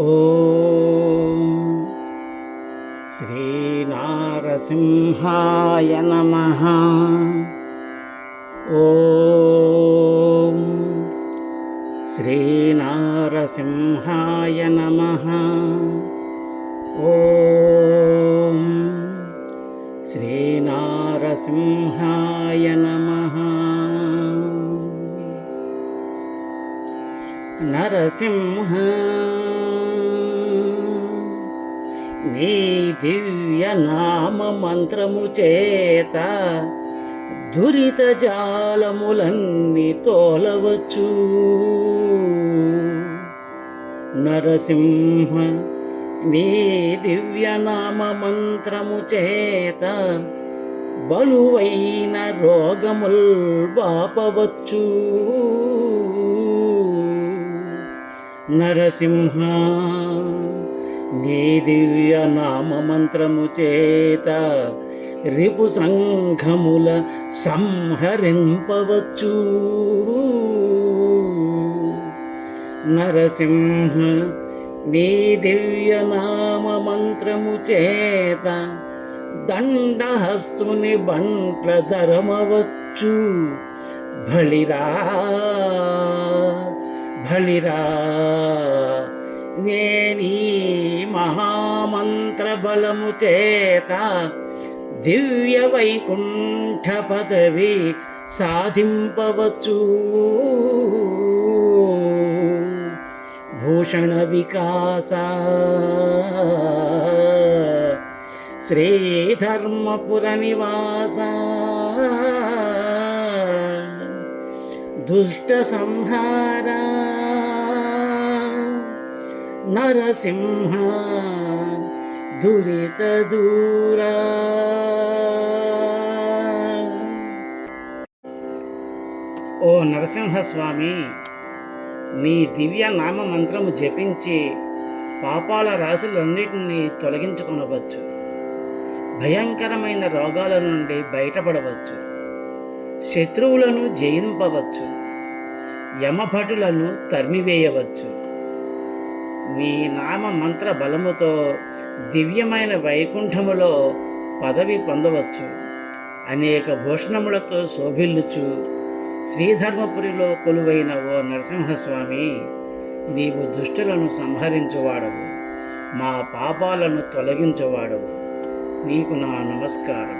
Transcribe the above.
ॐ श्रीनारसिंहाय नमः। ॐ श्रीनारसिंहाय नमः। ॐ श्रीनारसिंहाय नमः నరసింహ. నీ దివ్య నామ మంత్రము చేత దురిత జాలములన్నీ తోలవచ్చు. నరసింహ నీ దివ్య నామ మంత్రము చేత బలువైన రోగముల్ బాపవచ్చు. నరసింహ నీ దివ్య నామ మంత్రము చేత రిపు సంఘముల సంహరింపవచ్చు. నరసింహ నీ దివ్య నామ మంత్రము చేత దండహస్తుని బంట్ల ధరమవచ్చు. బలిరా బలిరా నేనీ మహామంత్ర బలము చేత దివ్య వైకుంఠ పదవి సాధింపవచ్చు. భూషణ వికాస. శ్రీధర్మపుర నివాస. దుష్ట సంహార నరసింహ దురిత దూరా. ఓ నరసింహస్వామి నీ దివ్య నామ మంత్రము జపించి పాపాల రాశులన్నిటిని తొలగించుకొనవచ్చు. భయంకరమైన రోగాల నుండి బయటపడవచ్చు. శత్రువులను జయింపవచ్చు యమభటులను తరిమివేయవచ్చు. నీ నామ మంత్ర బలముతో దివ్యమైన వైకుంఠములో పదవి పొందవచ్చు. అనేక భూషణములతో శోభిల్లుచు శ్రీధర్మపురిలో కొలువైన ఓ నరసింహస్వామి నీవు దుష్టులను సంహరించువాడవు మా పాపాలను తొలగించువాడవు. నీకు నా నమస్కారం.